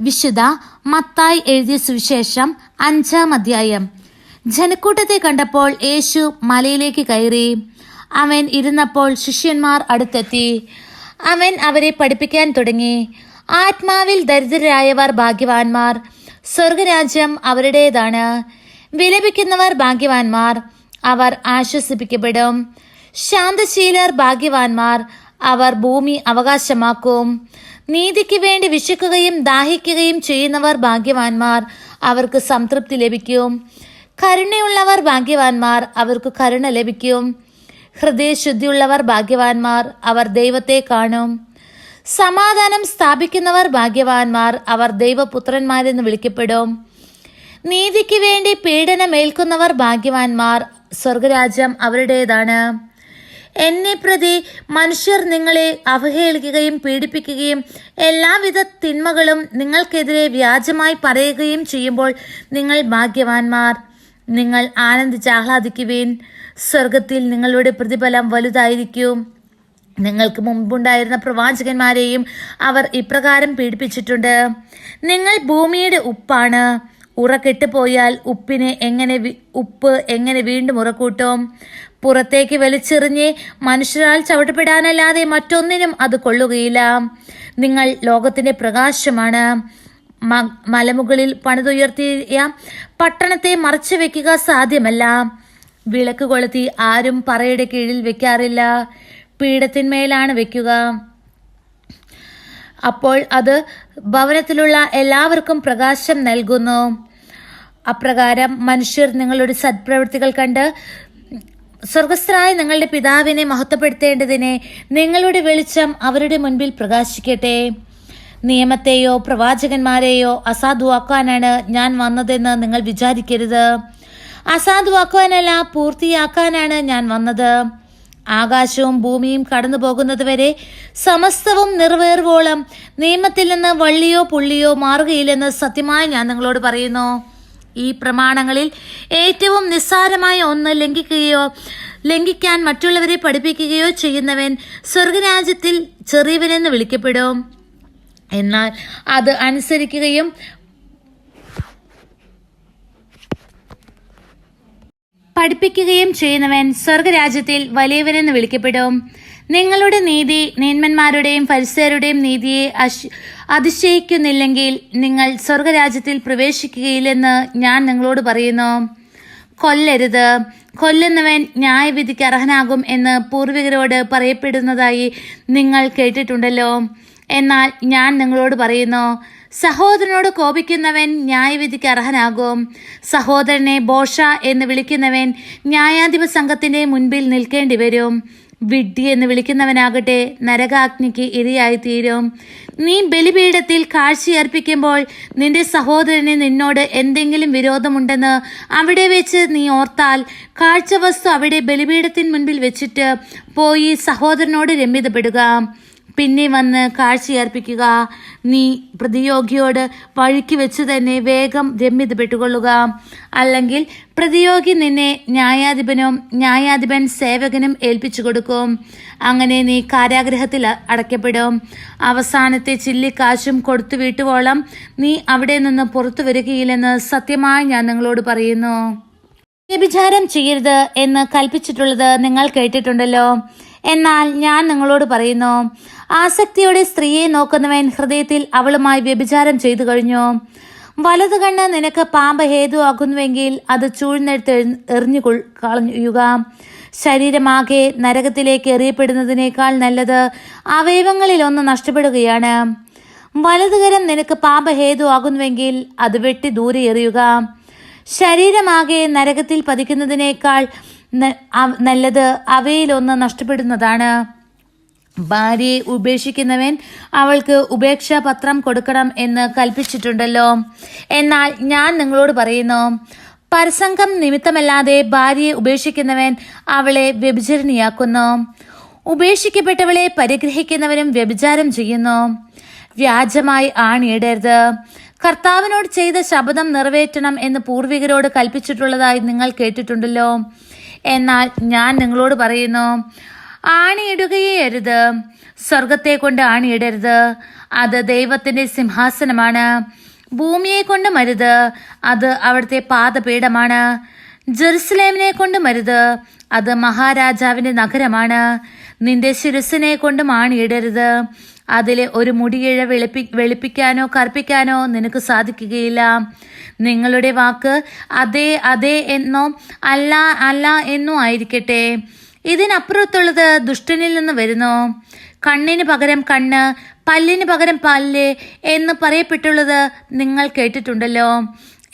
വിശുദ്ധ മത്തായി എഴുതിയ സുവിശേഷം അഞ്ചാം അധ്യായം. ജനക്കൂട്ടത്തെ കണ്ടപ്പോൾ യേശു മലയിലേക്ക് കയറി. അവൻ ഇരുന്നപ്പോൾ ശിഷ്യന്മാർ അടുത്തെത്തി. അവൻ അവരെ പഠിപ്പിക്കാൻ തുടങ്ങി. ആത്മാവിൽ ദരിദ്രരായവർ ഭാഗ്യവാന്മാർ. സ്വർഗരാജ്യം അവരുടേതാണ്. വിലപിക്കുന്നവർ ഭാഗ്യവാന്മാർ. അവർ ആശ്വസിപ്പിക്കപ്പെടും. ശാന്തശീലർ ഭാഗ്യവാന്മാർ. അവർ ഭൂമി അവകാശമാക്കും. നീതിക്ക് വേണ്ടി വിശക്കുകയും ദാഹിക്കുകയും ചെയ്യുന്നവർ ഭാഗ്യവാന്മാർ അവർക്ക് സംതൃപ്തി ലഭിക്കും. കരുണയുള്ളവർ ഭാഗ്യവാന്മാർ അവർക്ക് കരുണ ലഭിക്കും. ഹൃദയശുദ്ധിയുള്ളവർ ഭാഗ്യവാന്മാർ അവർ ദൈവത്തെ കാണും. സമാധാനം സ്ഥാപിക്കുന്നവർ ഭാഗ്യവാന്മാർ അവർ ദൈവപുത്രന്മാരെന്ന് വിളിക്കപ്പെടും. നീതിക്ക് വേണ്ടി പീഡനമേൽക്കുന്നവർ ഭാഗ്യവാന്മാർ സ്വർഗരാജ്യം അവരുടേതാണ്. എന്നെ പ്രതി മനുഷ്യർ നിങ്ങളെ അവഹേളിക്കുകയും പീഡിപ്പിക്കുകയും എല്ലാവിധ തിന്മകളും നിങ്ങൾക്കെതിരെ വ്യാജമായി പറയുകയും ചെയ്യുമ്പോൾ നിങ്ങൾ ഭാഗ്യവാന്മാർ. നിങ്ങൾ ആനന്ദിച്ച് ആഹ്ലാദിക്കുവേൻ. സ്വർഗത്തിൽ നിങ്ങളുടെ പ്രതിഫലം വലുതായിരിക്കും. നിങ്ങൾക്ക് മുമ്പുണ്ടായിരുന്ന പ്രവാചകന്മാരെയും അവർ ഇപ്രകാരം പീഡിപ്പിച്ചിട്ടുണ്ട്. നിങ്ങൾ ഭൂമിയുടെ ഉപ്പാണ്. ഉറക്കെട്ടുപോയാൽ ഉപ്പിനെ എങ്ങനെ ഉപ്പ് എങ്ങനെ വീണ്ടും ഉറക്കൂട്ടും പുറത്തേക്ക് വലിച്ചെറിഞ്ഞ് മനുഷ്യരാൽ ചവിട്ടപ്പെടാനല്ലാതെ മറ്റൊന്നിനും അത് കൊള്ളുകയില്ല. നിങ്ങൾ ലോകത്തിന്റെ പ്രകാശമാണ്. മലമുകളിൽ പണിതുയർത്തിയ പട്ടണത്തെ മറച്ചു വെക്കുക സാധ്യമല്ല. വിളക്ക് കൊളുത്തി ആരും പറയുടെ കീഴിൽ വെക്കാറില്ല. പീഠത്തിന്മേലാണ് വെക്കുക. അപ്പോൾ അത് ഭവനത്തിലുള്ള എല്ലാവർക്കും പ്രകാശം നൽകുന്നു. അപ്രകാരം മനുഷ്യർ നിങ്ങളുടെ സത്പ്രവൃത്തികൾ കണ്ട് സ്വർഗസ്ഥനായ നിങ്ങളുടെ പിതാവിനെ മഹത്വപ്പെടുത്തേണ്ടതിനെ നിങ്ങളുടെ വെളിച്ചം അവരുടെ മുൻപിൽ പ്രകാശിക്കട്ടെ. നിയമത്തെയോ പ്രവാചകന്മാരെയോ അസാധുവാക്കാനാണ് ഞാൻ വന്നതെന്ന് നിങ്ങൾ വിചാരിക്കരുത്. അസാധുവാക്കുവാനല്ല പൂർത്തിയാക്കാനാണ് ഞാൻ വന്നത്. ആകാശവും ഭൂമിയും കടന്നു പോകുന്നതുവരെ സമസ്തവും നിറവേറുവോളം നിയമത്തിൽ നിന്ന് വള്ളിയോ പുള്ളിയോ മാറുകയില്ലെന്ന് സത്യമായി ഞാൻ നിങ്ങളോട് പറയുന്നു. ഈ പ്രമാണങ്ങളിൽ ഏറ്റവും നിസ്സാരമായ ഒന്ന് ലംഘിക്കുകയോ ലംഘിക്കാൻ മറ്റുള്ളവരെ പഠിപ്പിക്കുകയോ ചെയ്യുന്നവൻ സ്വർഗരാജ്യത്തിൽ ചെറിയവനെന്ന് വിളിക്കപ്പെടും. എന്നാൽ അത് അനുസരിക്കുകയും പഠിപ്പിക്കുകയും ചെയ്യുന്നവൻ സ്വർഗരാജ്യത്തിൽ വലിയവനെന്ന് വിളിക്കപ്പെടും. നിങ്ങളുടെ നീതി നീന്മന്മാരുടെയും പരിസരരുടെയും നീതിയെ അതിശയിക്കുന്നില്ലെങ്കിൽ നിങ്ങൾ സ്വർഗരാജ്യത്തിൽ പ്രവേശിക്കുകയില്ലെന്ന് ഞാൻ നിങ്ങളോട് പറയുന്നു. കൊല്ലരുത്. കൊല്ലുന്നവൻ ന്യായവിധിക്ക് അർഹനാകും എന്ന് പൂർവികരോട് പറയപ്പെടുന്നതായി നിങ്ങൾ കേട്ടിട്ടുണ്ടല്ലോ. എന്നാൽ ഞാൻ നിങ്ങളോട് പറയുന്നു സഹോദരനോട് കോപിക്കുന്നവൻ ന്യായവിധിക്ക് അർഹനാകും. സഹോദരനെ ബോഷ എന്ന് വിളിക്കുന്നവൻ ന്യായാധിപ സംഘത്തിന്റെ മുൻപിൽ നിൽക്കേണ്ടി വരും വിഡ്ഢി എന്ന് വിളിക്കുന്നവനാകട്ടെ നരകാഗ്നിക്ക് ഇരയായി തീരും നീ ബലിപീഠത്തിൽ കാഴ്ചയർപ്പിക്കുമ്പോൾ നിന്റെ സഹോദരന് നിന്നോട് എന്തെങ്കിലും വിരോധമുണ്ടെന്ന് അവിടെ വെച്ച് നീ ഓർത്താൽ കാഴ്ചവസ്തു അവിടെ ബലിപീഠത്തിന് മുൻപിൽ വെച്ചിട്ട് പോയി സഹോദരനോട് രമ്യതപ്പെടുക. പിന്നെ വന്ന് കാഴ്ചയർപ്പിക്കുക. നീ പ്രതിയോഗിയോട് വഴിക്ക് വെച്ച് തന്നെ വേഗം രമ്യതപ്പെട്ടുകൊള്ളുക അല്ലെങ്കിൽ പ്രതിയോഗി നിന്നെ ന്യായാധിപനും ന്യായാധിപൻ സേവകനും ഏൽപ്പിച്ചു കൊടുക്കും. അങ്ങനെ നീ കാരാഗ്രഹത്തിൽ അടയ്ക്കപ്പെടും. അവസാനത്തെ ചില്ലിക്കാശും കൊടുത്തു വീട്ടുവോളം നീ അവിടെ നിന്ന് പുറത്തു വരികയില്ലെന്ന് സത്യമായി ഞാൻ നിങ്ങളോട് പറയുന്നു. വ്യഭിചാരം ചെയ്യരുത് എന്ന് കൽപ്പിച്ചിട്ടുള്ളത് നിങ്ങൾ കേട്ടിട്ടുണ്ടല്ലോ. എന്നാൽ ഞാൻ നിങ്ങളോട് പറയുന്നു ആസക്തിയോടെ സ്ത്രീയെ നോക്കുന്നവൻ ഹൃദയത്തിൽ അവളുമായി വ്യഭിചാരം ചെയ്തു കഴിഞ്ഞു. വലതു കണ്ണ് നിനക്ക് പാമ്പ് ഹേതുവാക്കുന്നുവെങ്കിൽ അത് ചൂഴ്ന്നെടുത്ത് എറി- എറിഞ്ഞു കളയുക ശരീരമാകെ നരകത്തിലേക്ക് എറിയപ്പെടുന്നതിനേക്കാൾ നല്ലത് അവയവങ്ങളിൽ ഒന്ന് നഷ്ടപ്പെടുകയാണ് വലതുകരം നിനക്ക് പാമ്പ് ഹേതുവാകുന്നുവെങ്കിൽ അത് വെട്ടി ദൂരെ എറിയുക. ശരീരമാകെ നരകത്തിൽ പതിക്കുന്നതിനേക്കാൾ നല്ലത് അവയിലൊന്ന് നഷ്ടപ്പെടുന്നതാണ്. ഭാര്യയെ ഉപേക്ഷിക്കുന്നവൻ അവൾക്ക് ഉപേക്ഷാപത്രം കൊടുക്കണം എന്ന് കൽപ്പിച്ചിട്ടുണ്ടല്ലോ. എന്നാൽ ഞാൻ നിങ്ങളോട് പറയുന്നു പരസംഗം നിമിത്തമല്ലാതെ ഭാര്യയെ ഉപേക്ഷിക്കുന്നവൻ അവളെ വ്യഭിചരണിയാക്കുന്നു. ഉപേക്ഷിക്കപ്പെട്ടവളെ പരിഗ്രഹിക്കുന്നവനും വ്യഭിചാരം ചെയ്യുന്നു. വ്യാജമായി ആണിയിടരുത്. കർത്താവിനോട് ചെയ്ത ശപഥം നിറവേറ്റണം എന്ന് പൂർവികരോട് കൽപ്പിച്ചിട്ടുള്ളതായി നിങ്ങൾ കേട്ടിട്ടുണ്ടല്ലോ. എന്നാൽ ഞാൻ നിങ്ങളോട് പറയുന്നു ആണിയിടുകയേ അരുത് സ്വർഗത്തെ കൊണ്ട് ആണിയിടരുത്. അത് ദൈവത്തിന്റെ സിംഹാസനമാണ്. ഭൂമിയെ കൊണ്ട് മരുത്. അത് അവിടുത്തെ പാദപീഠമാണ്. ജെറുസലേമിനെ കൊണ്ട് മരുത്. അത് മഹാരാജാവിന്റെ നഗരമാണ്. നിന്റെ ശിരസിനെ കൊണ്ടും മാണിയിടരുത് അതിലെ ഒരു മുടിയിഴ വെളുപ്പി വെളുപ്പിക്കാനോ കറുപ്പിക്കാനോ നിനക്ക് സാധിക്കുകയില്ല. നിങ്ങളുടെ വാക്ക് അതെ അതെ എന്നോ അല്ല അല്ല എന്നോ ആയിരിക്കട്ടെ. ഇതിനപ്പുറത്തുള്ളത് ദുഷ്ടനിൽ നിന്ന് വരുന്നു. കണ്ണിന് പകരം കണ്ണ് പല്ലിന് പകരം പല്ല് എന്ന് പറയപ്പെട്ടുള്ളത് നിങ്ങൾ കേട്ടിട്ടുണ്ടല്ലോ.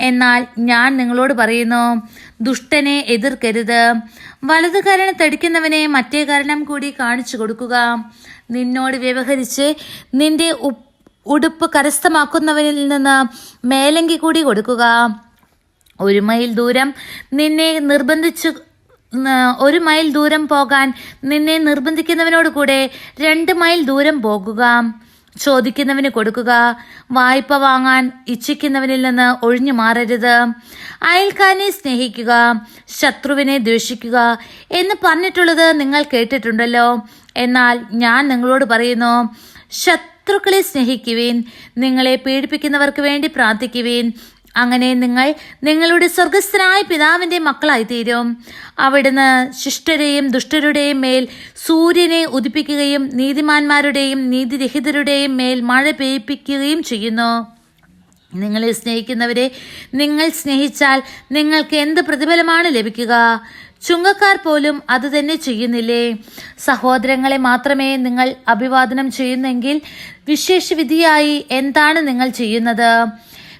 എന്നാൽ ഞാൻ നിങ്ങളോട് പറയുന്നു ദുഷ്ടനെ എതിർക്കരുത്. വലതു കാരണം തടിക്കുന്നവനെ മറ്റേ കരണം കൂടി കാണിച്ചു കൊടുക്കുക. നിന്നോട് വ്യവഹരിച്ച് നിന്റെ ഉടുപ്പ് കരസ്ഥമാക്കുന്നവനിൽ നിന്ന് മേലങ്കി കൂടി കൊടുക്കുക. ഒരു മൈൽ ദൂരം നിന്നെ നിർബന്ധിച്ചു ഒരു മൈൽ ദൂരം പോകാൻ നിന്നെ നിർബന്ധിക്കുന്നവനോട് കൂടെ രണ്ട് മൈൽ ദൂരം പോകുക. ചോദിക്കുന്നവന് കൊടുക്കുക. വായ്പ വാങ്ങാൻ ഇച്ഛിക്കുന്നവനിൽ നിന്ന് ഒഴിഞ്ഞു മാറരുത്. അയൽക്കാരനെ സ്നേഹിക്കുക. ശത്രുവിനെ ദ്വേഷിക്കുക എന്ന് പറഞ്ഞിട്ടുള്ളത് നിങ്ങൾ കേട്ടിട്ടുണ്ടല്ലോ. എന്നാൽ ഞാൻ നിങ്ങളോട് പറയുന്നു ശത്രുക്കളെ സ്നേഹിക്കുവീൻ. നിങ്ങളെ പീഡിപ്പിക്കുന്നവർക്ക് വേണ്ടി പ്രാർത്ഥിക്കുവിൻ. അങ്ങനെ നിങ്ങൾ നിങ്ങളുടെ സ്വർഗസ്ഥനായ പിതാവിന്റെ മക്കളായി തീരും അവിടുന്ന് ശിഷ്ടരെയും ദുഷ്ടരുടെയും മേൽ സൂര്യനെ ഉദിപ്പിക്കുകയും നീതിമാന്മാരുടെയും നീതിരഹിതരുടെയും മേൽ മഴ പെയ്യിപ്പിക്കുകയും ചെയ്യുന്നു. നിങ്ങളെ സ്നേഹിക്കുന്നവരെ നിങ്ങൾ സ്നേഹിച്ചാൽ നിങ്ങൾക്ക് എന്ത് പ്രതിഫലമാണ് ലഭിക്കുക? ചുങ്കക്കാർ പോലും അത് തന്നെ ചെയ്യുന്നില്ലേ? സഹോദരങ്ങളെ മാത്രമേ നിങ്ങൾ അഭിവാദനം ചെയ്യുന്നെങ്കിൽ വിശേഷവിധിയായി എന്താണ് നിങ്ങൾ ചെയ്യുന്നത്?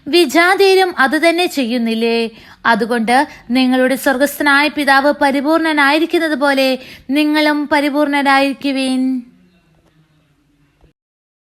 വിജാതീരും അത് തന്നെ ചെയ്യുന്നില്ലേ? അതുകൊണ്ട് നിങ്ങളുടെ സ്വർഗസ്ഥനായ പിതാവ് പരിപൂർണനായിരിക്കുന്നത് പോലെ നിങ്ങളും പരിപൂർണരായിരിക്കുവിൻ.